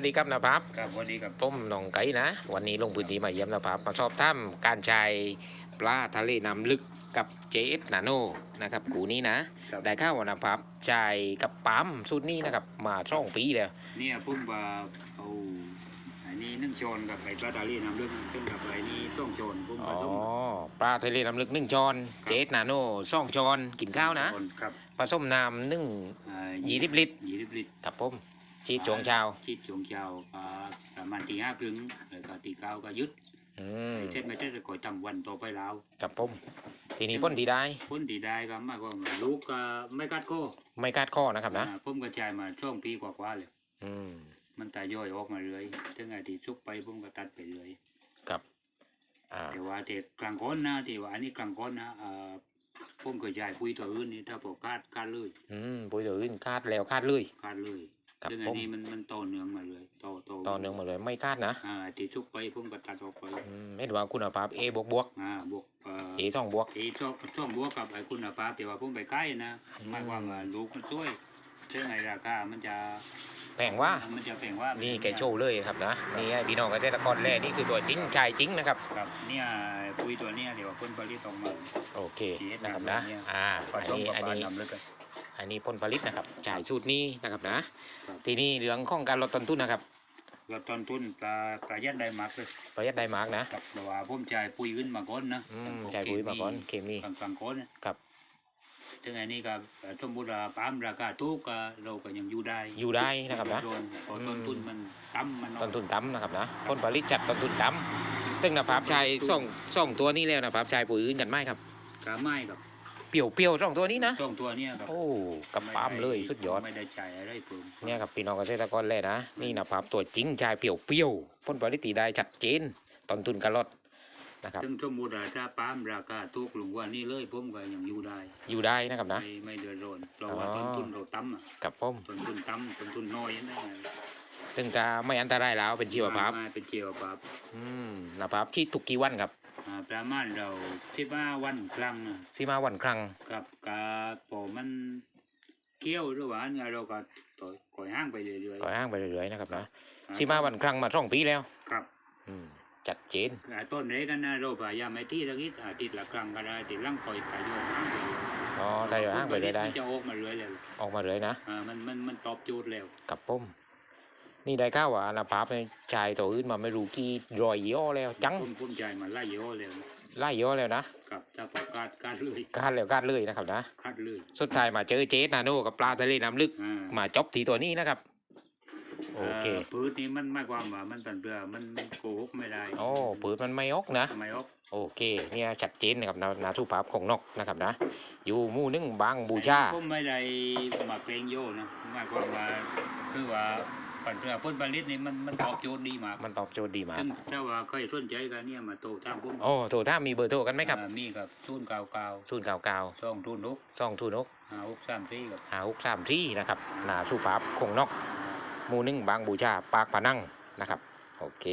วัสดีครับนาพับครับวันนี้กับผมหนองไก่นะ วันนี้ลงพื้นที่มาเยี่ยมนาพับมาชอบถ้ำการใช้ปลาทะเลน้ำลึกกับเจฟนาโนนะครับกูนี้นะครับได้ข้าวนาพับใช้กับปั๊มสุดนี้นะครับ มาช่องปีแล้วเนี่ยพุ่มว่าเอาอันนี้นึ่งโจนกับไอ้ปลาตาลีน้ำเรื่องเป็นกับไอ้นี่ส่งโจนพุ่มอ๋ผอสมปลาทะเลน้ำลึกหนึ่งจอนเจฟนาโนสองจอนกินข้าวนะครับผสมน้ำหนึ่งอ่ายี่สิบลิตรยี่สิบลิตรกับผม ชีสจงเชาวชีดจงเช้าอ่าประมาณตีห้าครึ่งแล้วก็ตีเก้าก็หยุดอืมไอ้เช็ดไม่เช็ดก็คอยทำวันต่อไปแล้วกับผมทีนี้พ่นดีได้พ้นตีได้ก็มากกว่าลูกก็ไม่กัดโก้ไม่คาดข้อนะครับนะอ่าพุ่มกระจายมาช่วงปีกว่าๆเลยอืมมันตายย่อยออกมาเรื่อยถึงไอ้ที่ซุกไปพุ่มก็ตัดไปเรื่อยกับอ่าแต่ว่าที่กลางก้นนะที่ว่าอันนี้กลางก้นนะอ่าผมเคยจ่ายคุยตัวอื่นนี่ถ้าพอคาดคาดเลยอืมปุ๋ยตัวอื่นคาดแล้วคาดเลยคาดเลย กับซึ่งผอันมนี้มันมันต่อเนื่องมาเลยต่อต่อตอนหนึ่งมาเลยไม่คาดนะอ่าที่ชุกไปผมก็ตัดออกไปอืมเห็นว่าคุณภาพ A บวกบวกอ่าบวกเอ่อ A สองบวกที่ชอบชอบบวกกับไอ้คุณภาพที่ว่าผมไปใกล้นะอืมหมายความว่าลูกมันช่วยซึ่งไอ้ราคามันจะแพงว่ามันจะแพงว่านี่นี่แกโชว์เลยครับนะนี่ไอ้พี่น้องเกษตรกรแร่นี่คือตัวจริงชายจริงนะครับครับเนี่ยคุยตัวเนี้ยเดี๋ยวว่าคนผลิตออกมาโอเคเอสนะครับนะเนี่ยอ่าผอันสมนี้กับอันปลานี้ดำเลยกัน อันนี้ผลผลิตนะครับจ่ายสูตรนี้นะครับนะ ครับ ทีนี้เรื่องของการลดต้นทุนนะครับ ลดต้นทุนปลาประหยัดได้มากเลยประหยัดได้มากนะ กับแต่ว่าผมจ่ายปุ๋ยขึ้นมาก่อนนะอืมใช้ปุ๋ยมาก่อนเคมีกลางกลางๆก้อนนะครับ ถึงอันนี้ก็เอ่อสมมติว่าปาล์มราคาถูกก็เราก็ยังอยู่ได้อยู่ได้นะครับนะ โดนเพราะต้นทุนมันต่ำมันน้อย ต้นทุนต่ำนะครับนะผลผลิตจัดต้นทุนต่ำซึ่งนะครับชายส่องส่องตัวนี้แล้วนะครับชายปุ๋ยอื่นกันไหมครับ กาไม้กับ เปรี้ยวเปรียวๆสองตัวนี้นะช่องตัวเนี้ยครับโอ้กับปั๊มเลยสุดยอดไม่ได้ใจอะไรเพิ่มเนี่ยครับพี่น้องเกษตรกรเลยนะนี่นะครับตัวจริงชายเปรี้ยวเปรี้ยวๆผลผลิตที่ได้ชัดเจนต้นทุนกระลดนะครับถึงสมมติว่าถ้าปาล์มราคาถูกลงว่านี้เลยผมก็ยังอยู่ได้ อยู่ได้นะครับนะไม่ไม่เดือดร้อนเพราะว่าต้นทุนเราต่ำอะกับผมต้นทุนต่ำต้นทุนน้อยนะซึ่งจะไม่อันตรายแล้วเป็นชีวภาพเป็นชีวภาพอืมนะครับที่ทุกกี่วันครับ ประมาณเราสิบห้าวันครั้งนะที่มาวันครั้งกับกาพอมันเคี้ยวหรือว่าอันเนี้ยเราก็ต่อยก่อยห้างไปเรื่อยก็อ้างไปเรื่อยๆนะครับนะๆที่มาวันครั้งมาสองปีแล้ว ครับอืมจัดเจนอ่าต้นเล็กกันนะเราพยายามไม่ที่ตะกี้อาทิตย์ละครั้งก็ได้ติดล่างปล่อยไปด้วยห้างไปเรื่อยอ๋อได้อ้างไปเลยได้มันจะออกมาเรื่อยเลยออกมาเลยนะอ่ามันมันมันตอบโจทย์แล้ว กับผม นี่ได้ข้าวว่านาภาพในชายตัวอื่นมาไม่รู้กี่รอยย่อแล้วจังผมผมใจมันไล่เยอะแล้วไล่ย่อแล้วนะกับถ้าประกาศการเลยคาดแล้วคาดเลยนะครับนะคัดเลยสุดท้ายมาเจอเจสนาโนกับปลาทะเลน้ำลึกอ่ามาจบที่ตัวนี้นะครับโอเคอ่าพืชนี้มันไม่ความว่ามันเป็นเรือมันมันโกหกไม่ได้โอ้ปืนมันไม่ออกนะทำไมออกโอเค เนี่ยชัดเจนนะครับนานาทุภาพของนกนะครับนะ อยู่หมู่หนึงบางบูชาผมไม่ได้มาเกรงโยนะหมายความว่าคือว่า ปัญหาผลผลิตนี่มันมันตอบโจทย์ดีมากมันตอบโจทย์ดีมากซึ่งถ้าว่าใครสนใจกันเนี่ยมาโตตามผมโอ้โทรถ้ามีเบอร์โทรกันไหมครับอ่ามีกับศูนย์เก่าเก่าศูนย์เก้าเก้าสองทุนนกสองทูนกหาหกสามสี่กับหาหกสามที่นะครับนาทุภาพของนกหมู่หนึงบางบูชาปากพนังนะครับ โอเค